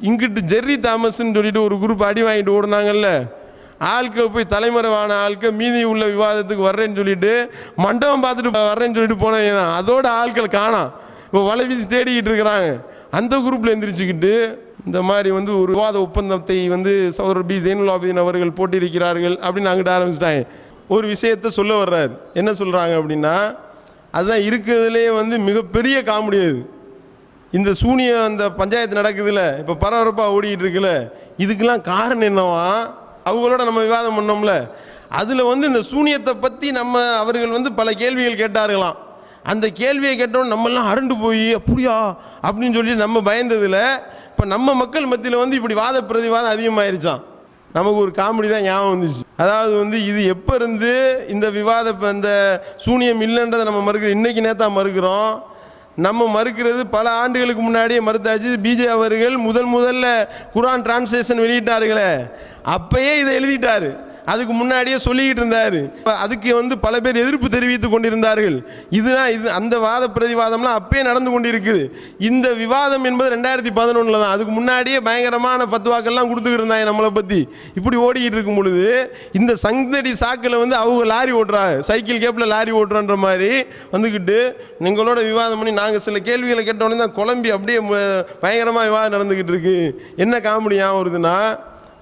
இங்கிட்டு ஜெர்ரி தாமஸ்ன்னு சொல்லிட்டு ஒரு குரூப் அடி வாங்கிட்டு ஓடுனாங்கல்ல. ஆட்கள் போய் தலைமறைவான ஆட்கள் மீதி உள்ள விவாதத்துக்கு வர்றேன்னு சொல்லிட்டு மண்டபம் பார்த்துட்டு வர்றேன்னு சொல்லிட்டு போனவங்க தான். அதோட ஆட்கள் காணாம். இப்போ வலை வீசி தேடிக்கிட்டு இருக்கிறாங்க. அந்த குரூப்பில் எந்திரிச்சுக்கிட்டு இந்த மாதிரி வந்து ஒரு விவாத ஒப்பந்தத்தை வந்து சௌரர் பி. ஜெயினுல் அவர்கள் போட்டிருக்கிறார்கள் அப்படின்னு அங்கிட்ட ஆரம்பிச்சிட்டாங்க. ஒரு விஷயத்த சொல்ல வர்றாரு. என்ன சொல்கிறாங்க அப்படின்னா அதுதான் இருக்கிறதுலே வந்து மிகப்பெரிய காமெடி அது. இந்த சூனியம் அந்த பஞ்சாயத்து நடக்குதுல்ல இப்போ பரபரப்பாக ஓடிக்கிட்டு இருக்குல்ல இதுக்கெல்லாம் காரணம் என்னவா? அவங்களோட நம்ம விவாதம் பண்ணோம்ல. அதில் வந்து இந்த சூனியத்தை பற்றி நம்ம அவர்கள் வந்து பல கேள்விகள் கேட்டார்களாம். அந்த கேள்வியை கேட்டோம் நம்மெல்லாம் அரண்டு போய் அப்படியா? அப்படின்னு சொல்லி நம்ம பயந்ததில் இப்போ நம்ம மக்கள் மத்தியில் வந்து இப்படி வாத பிரதிவாதம் அதிகமாயிருச்சான் நமக்கு ஒரு காமெடி தான் ஞாபகம் வந்துச்சு. அதாவது வந்து இது எப்போ இருந்து இந்த விவாத இந்த சூனியம் இல்லைன்றதை நம்ம மறுக்கிறோம் இன்றைக்கி நேத்தா மறுக்கிறோம். நம்ம மறுக்கிறது பல ஆண்டுகளுக்கு முன்னாடியே மறுத்தாச்சு. பிஜே அவர்கள் முதல் முதல்ல குரான் டிரான்ஸ்லேஷன் வெளியிட்டார்களே. அப்பயே இதை எழுதிட்டாரு. அதுக்கு முன்னாடியே சொல்லிக்கிட்டு இருந்தார். அதுக்கு வந்து பல பேர் எதிர்ப்பு தெரிவித்து கொண்டிருந்தார்கள். இதுதான் இது அந்த வாத பிரதிவாதம்லாம் அப்பயே நடந்து கொண்டிருக்குது. இந்த விவாதம் என்பது ரெண்டாயிரத்தி பதினொன்றில் தான். அதுக்கு முன்னாடியே பயங்கரமான பத்துவாக்கள்லாம் கொடுத்துக்கிட்டு இருந்தாங்க நம்மளை பற்றி இப்படி ஓடிக்கிட்டு இருக்கும் பொழுது இந்த சங்கடி சாக்கில் வந்து அவங்க லாரி ஓட்டுறாங்க. சைக்கிள் கேப்பில் லாரி ஓட்டுறன்ற மாதிரி வந்துக்கிட்டு எங்களோட விவாதம் பண்ணி நாங்கள் சில கேள்விகளை கேட்டோடனே தான் குழம்பி அப்படியே பயங்கரமாக விவாதம் நடந்துக்கிட்டு இருக்கு. என்ன காமெடி ஞாபகம் வருதுன்னா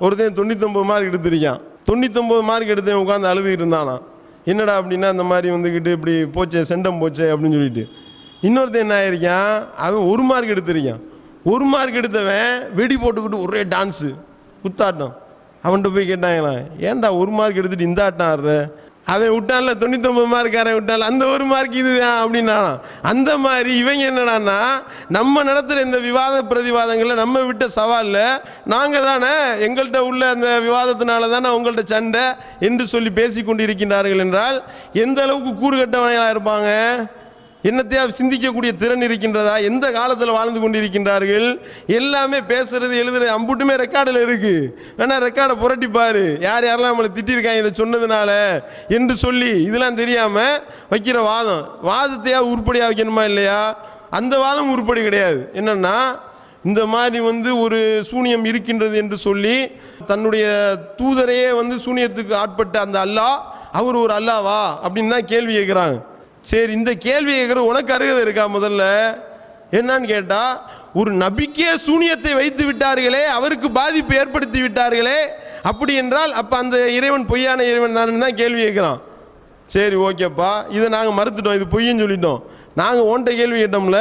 ஒருத்தன் தொண்ணூத்தொம்பது மார்க் எடுத்திருக்கான். தொண்ணூத்தொம்பது மார்க் எடுத்தவன் உட்காந்து அழுதுகிட்டு இருந்தானா? என்னடா அப்படின்னா இந்த மாதிரி வந்துக்கிட்டு இப்படி போச்சே செண்டம் போச்சே அப்படின்னு சொல்லிட்டு. இன்னொருத்தன் என்ன ஆயிருக்கான்? அவன் ஒரு மார்க் எடுத்திருக்கான். ஒரு மார்க் எடுத்தவன் வெடி போட்டுக்கிட்டு ஒரே டான்ஸு குத்தாட்டம். அவன்கிட்ட போய் கேட்டாங்களாம் ஏன்டா ஒரு மார்க் எடுத்துட்டு இந்த ஆட்டம் ஆடுற? அவன் விட்டான்ல தொண்ணூத்தொம்பது மார்க்காரன் விட்டான் அந்த ஒரு மார்க் இதுதான் அப்படின்னா அந்த மாதிரி இவங்க என்னடான்னா நம்ம நடத்துகிற இந்த விவாத பிரதிவாதங்களில் நம்ம விட்ட சவாலில் நாங்கள் தானே எங்கள்கிட்ட உள்ள அந்த விவாதத்தினால தானே உங்கள்கிட்ட சண்டை என்று சொல்லி பேசி கொண்டிருக்கின்றார்கள் என்றால் எந்த அளவுக்கு கூறுகட்டவனைகளாக இருப்பாங்க? என்னத்தையா சிந்திக்கக்கூடிய திறன் இருக்கின்றதா? எந்த காலத்தில் வாழ்ந்து கொண்டிருக்கின்றார்கள்? எல்லாமே பேசுறது எழுதுறது அம்புட்டுமே ரெக்கார்டில் இருக்கு. வேணா ரெக்கார்டை புரட்டிப்பார் யார் யாரெல்லாம் நம்மளை திட்டிருக்காங்க இதை சொன்னதுனால என்று சொல்லி இதெல்லாம் தெரியாம வைக்கிற வாதம். வாதத்தையா உருப்படியாக வைக்கணுமா இல்லையா? அந்த வாதம் உருப்படி கிடையாது. என்னன்னா இந்த மாதிரி வந்து ஒரு சூனியம் இருக்கின்றது என்று சொல்லி தன்னுடைய தூதரையே வந்து சூனியத்துக்கு ஆட்பட்ட அந்த அல்லாஹ் அவர் ஒரு அல்லாவா அப்படின்னு தான் கேள்வி கேட்குறாங்க. சரி இந்த கேள்வி கேட்குறது உனக்கு அருகதை இருக்கா முதல்ல? என்னன்னு கேட்டால் ஒரு நபிக்கே சூனியத்தை வைத்து விட்டார்களே அவருக்கு பாதிப்பு ஏற்படுத்தி விட்டார்களே அப்படி என்றால் அப்போ அந்த இறைவன் பொய்யான இறைவன் தானே தான் கேள்வி கேட்குறான். சரி ஓகேப்பா. இதை நாங்கள் மறுத்துட்டோம் இது பொய்ன்னு சொல்லிட்டோம். நாங்கள் ஓன்ட்ட கேள்வி கேட்டோம்ல?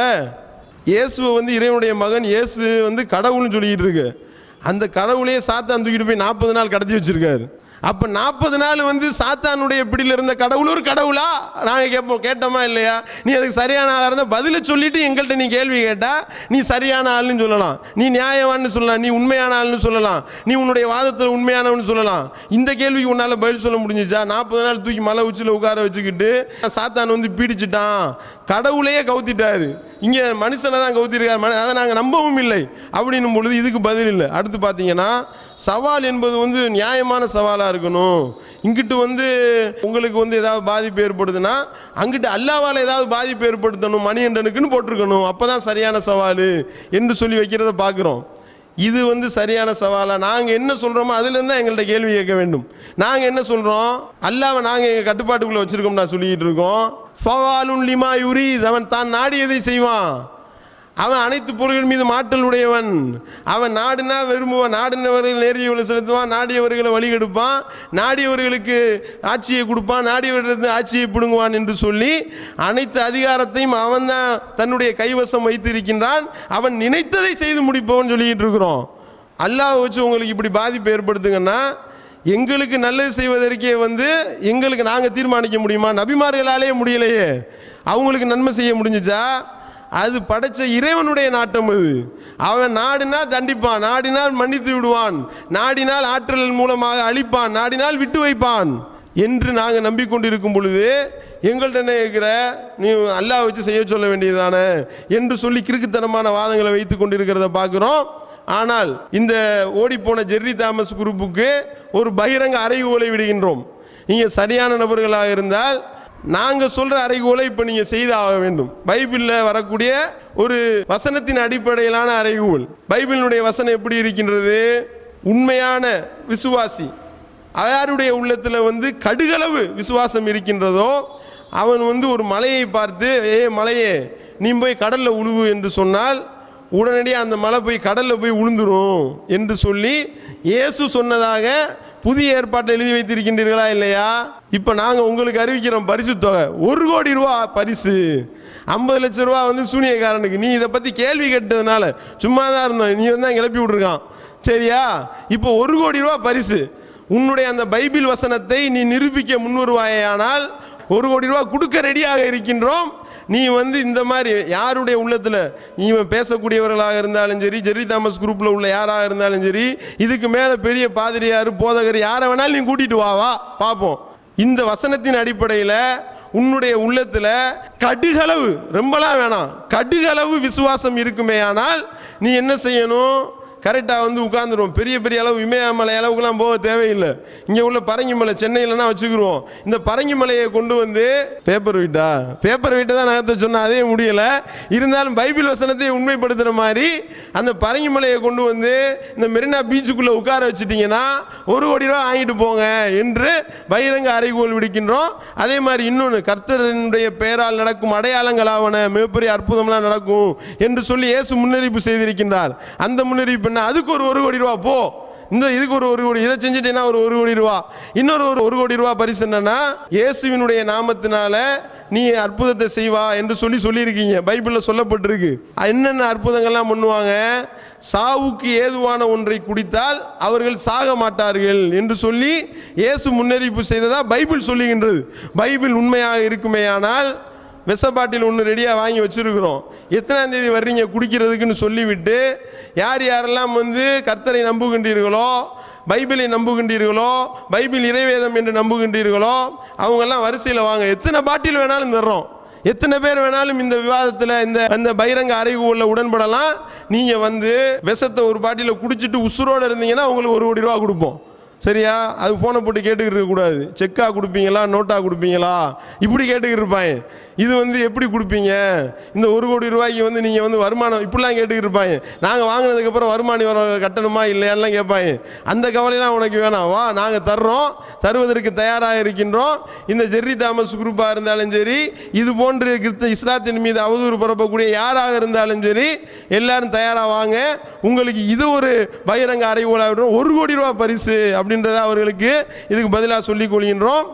இயேசுவை வந்து இறைவனுடைய மகன் இயேசு வந்து கடவுள்னு சொல்லிக்கிட்டு இருக்கு. அந்த கடவுளையே சாத்தான் தூக்கிட்டு போய் நாற்பது நாள் கடத்தி வச்சுருக்காரு. அப்போ நாற்பது நாள் வந்து சாத்தானுடைய பிடியில் இருந்த கடவுள் ஒரு கடவுளா? நாங்கள் கேட்போம் கேட்டோமா இல்லையா? நீ அதுக்கு சரியான ஆளாக இருந்தால் பதிலை சொல்லிவிட்டு எங்கள்கிட்ட நீ கேள்வி கேட்டால் நீ சரியான ஆள்னு சொல்லலாம். நீ நியாயவான்னு சொல்லலாம் நீ உண்மையான ஆள்னு சொல்லலாம். நீ உன்னுடைய வாதத்தில் உண்மையானவன்னு சொல்லலாம். இந்த கேள்விக்கு உன்னால் பதில் சொல்ல முடிஞ்சிச்சா? நாற்பது நாள் தூக்கி மலை உச்சியில் உட்கார வச்சுக்கிட்டு சாத்தான் வந்து பீடிச்சிட்டான். கடவுளையே கவுத்திட்டாரு. இங்கே மனுஷனை தான் கவுத்திருக்காரு. அதை நாங்கள் நம்பவும் இல்லை. அப்படின்னும் பொழுது இதுக்கு பதில் இல்லை. அடுத்து பார்த்தீங்கன்னா சவால் என்பது வந்து நியாயமான சவாலாக இருக்கணும். இங்கிட்டு வந்து உங்களுக்கு வந்து ஏதாவது பாதிப்பு ஏற்படுதுன்னா அங்கிட்டு அல்லாவால் ஏதாவது பாதிப்பு ஏற்படுத்தணும் மணிகண்டனுக்குன்னு போட்டிருக்கணும். அப்போ தான் சரியான சவால் என்று சொல்லி வைக்கிறத பார்க்குறோம். இது வந்து சரியான சவாலாக நாங்கள் என்ன சொல்கிறோமோ அதுலேருந்து தான் எங்கள்கிட்ட கேள்வி கேட்க வேண்டும். நாங்கள் என்ன சொல்கிறோம் அல்லாவை நாங்கள் எங்கள் கட்டுப்பாட்டுக்குள்ளே வச்சுருக்கோம் நான் சொல்லிக்கிட்டு இருக்கோம். ஃபவாலும் லிமா யுரீத் அவன் தான் நாடியதை செய்வான். அவன் அனைத்து பொருள்கள் மீது மாற்றல் உடையவன். அவன் நாடுனா விரும்புவான் நாடினவர்கள் நேரியவர்களை செலுத்துவான். நாடியவர்களை வழிகெடுப்பான் நாடியவர்களுக்கு ஆட்சியை கொடுப்பான். நாடியவர்களிருந்து ஆட்சியை பிடுங்குவான் என்று சொல்லி அனைத்து அதிகாரத்தையும் அவன் தான் தன்னுடைய கைவசம் வைத்திருக்கின்றான். அவன் நினைத்ததை செய்து முடிப்பவன் சொல்லிக்கிட்டு இருக்கிறோம். அல்லாஹ் வச்சு உங்களுக்கு இப்படி பாதிப்பு ஏற்படுத்துங்கன்னா எங்களுக்கு நல்லது செய்வதற்கே வந்து எங்களுக்கு நாங்கள் தீர்மானிக்க முடியுமா? நபிமார்களாலே முடியலையே. அவங்களுக்கு நன்மை செய்ய முடிஞ்சிச்சா? அது படைச்ச இறைவனுடைய நாட்டம் அது. அவன் நாடினா தண்டிப்பான் நாடினால் மன்னித்து விடுவான் நாடினால் ஆற்றல் மூலமாக அழிப்பான் நாடினால் விட்டு வைப்பான் என்று நாங்கள் நம்பிக்கொண்டிருக்கும் பொழுது எங்கள்கிட்ட என்ன இருக்கிற நீ அல்லாஹ் வச்சு செய்ய சொல்ல வேண்டியதுதானே என்று சொல்லி கிறுக்குத்தனமான வாதங்களை வைத்து கொண்டிருக்கிறத பார்க்குறோம். ஆனால் இந்த ஓடிப்போன ஜெர்ரி தாமஸ் குரூப்புக்கு ஒரு பகிரங்க அறைகூவலை விடுகின்றோம். நீங்கள் சரியான நபர்களாக இருந்தால் நாங்கள் சொல்கிற அறைகூலை இப்போ நீங்கள் செய்தாக வேண்டும். பைபிளில் வரக்கூடிய ஒரு வசனத்தின் அடிப்படையிலான அறைகூல் பைபிளினுடைய வசனம் எப்படி இருக்கின்றது? உண்மையான விசுவாசி. யாருடைய உள்ளத்தில் வந்து கடுகளவு விசுவாசம் இருக்கின்றதோ அவன் வந்து ஒரு மலையை பார்த்து ஏ மலையே நீ போய் கடலில் உழுவு என்று சொன்னால் உடனடியாக அந்த மலை போய் கடலில் போய் உளுந்துரும் என்று சொல்லி இயேசு சொன்னதாக புதிய ஏற்பாட்டை எழுதி வைத்திருக்கின்றீர்களா இல்லையா? இப்போ நாங்கள் உங்களுக்கு அறிவிக்கிறோம் பரிசு தொகை. ஒரு கோடி ரூபா பரிசு. ஐம்பது லட்ச ரூபா வந்து சூனியக்காரனுக்கு. நீ இதை பற்றி கேள்வி கேட்டதுனால சும்மா தான் இருந்தோம். நீ வந்து கிளப்பி விட்ருக்கான் சரியா? இப்போ ஒரு கோடி ரூபா பரிசு. உன்னுடைய அந்த பைபிள் வசனத்தை நீ நிரூபிக்க முன்வருவாயானால் ஒரு கோடி ரூபா கொடுக்க ரெடியாக இருக்கின்றோம். நீ வந்து இந்த மாதிரி யாருடைய உள்ளத்தில் இவன் பேசக்கூடியவர்களாக இருந்தாலும் சரி ஜெரி தாமஸ் குரூப்பில் உள்ள யாராக இருந்தாலும் சரி இதுக்கு மேலே பெரிய பாதிரியார் போதகர் யாரை வேணாலும் நீ கூட்டிட்டு வா வா பார்ப்போம் இந்த வசனத்தின் அடிப்படையில் உன்னுடைய உள்ளத்தில் கடுகளவு ரொம்பலாம் வேணாம். கடுகளவு விசுவாசம் இருக்குமே ஆனால் நீ என்ன செய்யணும்? கரெக்டாக வந்து உட்காந்துருவோம் பெரிய பெரிய அளவு இமயமலை அளவுக்குலாம் போக தேவையில்லை. இங்கே உள்ள பரங்கி மலை சென்னையிலனா வச்சுக்கிருவோம். இந்த பரங்கி மலையை கொண்டு வந்து பேப்பர் வீட்டா பேப்பர் வீட்டை தான் நகர்த்த சொன்னால் அதே முடியலை. இருந்தாலும் பைபிள் வசனத்தை உண்மைப்படுத்துகிற மாதிரி அந்த பரங்கி மலையை கொண்டு வந்து இந்த மெரினா பீச்சுக்குள்ளே உட்கார வச்சுட்டிங்கன்னா ஒரு கோடி ரூபா வாங்கிட்டு போங்க என்று பகிரங்க அறைகோல் விடுக்கின்றோம். அதே மாதிரி இன்னொன்று கர்த்தரனுடைய பெயரால் நடக்கும் அடையாளங்களாவன மிகப்பெரிய அற்புதம்லாம் நடக்கும் என்று சொல்லி இயேசு முன்னறிவிப்பு செய்திருக்கின்றார். அந்த முன்னறிவிப்பு என்ன அதுக்கு ஒரு ஒரு கோடி ரூபா போ. இந்த இதுக்கு ஒரு ஒரு கோடி இதை செஞ்சுட்டேன்னா ஒரு ஒரு கோடி ரூபா. இன்னொரு ஒரு ஒரு கோடி ரூபா பரிசு என்னன்னா இயேசுவினுடைய நாமத்தினால நீ அற்புதத்தை செய்வா என்று சொல்லி சொல்லியிருக்கீங்க. பைபிளில் சொல்லப்பட்டிருக்கு. என்னென்ன அற்புதங்கள்லாம் பண்ணுவாங்க? சாவுக்கு ஏதுவான ஒன்றை குடித்தால் அவர்கள் சாக மாட்டார்கள் என்று சொல்லி இயேசு முன்னறிவிப்பு செய்ததாக பைபிள் சொல்லுகின்றது. பைபிள் உண்மையாக இருக்குமேயானால் விஷ பாட்டில் ஒன்று ரெடியாக வாங்கி வச்சுருக்குறோம். எத்தனாம் தேதி வர்றீங்க? குடிக்கிறதுக்குன்னு சொல்லிவிட்டு யார் யாரெல்லாம் வந்து கர்த்தரை நம்புகின்றீர்களோ பைபிளை நம்புகின்றீர்களோ பைபிள் இறைவேதம் என்று நம்புகின்றீர்களோ அவங்கெல்லாம் வரிசையில் வாங்க. எத்தனை பாட்டில் வேணாலும் தர்றோம். எத்தனை பேர் வேணாலும் இந்த விவாதத்தில் இந்த இந்த பகிரங்க அறைகூலில் உடன்படலாம். நீங்கள் வந்து விஷத்தை ஒரு பாட்டியில் குடிச்சிட்டு உசுரோடு இருந்தீங்கன்னா உங்களுக்கு ஒரு கோடி ரூபா கொடுப்போம். சரியா? அது ஃபோனை போட்டு கேட்டுக்கிட்டு இருக்கக்கூடாது. செக்காக கொடுப்பீங்களா? நோட்டாக கொடுப்பீங்களா? இப்படி கேட்டுக்கிட்டு இருப்பாங்க. இது வந்து எப்படி கொடுப்பீங்க? இந்த ஒரு கோடி ரூபாய்க்கு வந்து நீங்கள் வந்து வருமானம் இப்படிலாம் கேட்டுக்கிட்டு இருப்பாங்க. நாங்கள் வாங்கினதுக்கப்புறம் வருமானி வர கட்டணுமா? இல்லையான்லாம் கேட்பாங்க. அந்த கவலையெல்லாம் உனக்கு வேணாம். வா நாங்கள் தர்றோம். தருவதற்கு தயாராக இருக்கின்றோம். இந்த ஜெர்ரி தாமஸ் குரூப்பாக இருந்தாலும் சரி இது போன்று கிறிஸ்த இஸ்லாத்தின் மீது அவதூறு பரப்பக்கூடிய யாராக இருந்தாலும் சரி எல்லாரும் தயாராக வாங்க. உங்களுக்கு இது ஒரு பகிரங்க அறைகோலாக ஒரு கோடி ரூபா பரிசு அப்படின்றத அவர்களுக்கு இதுக்கு பதிலாக சொல்லிக் கொள்கின்றோம்.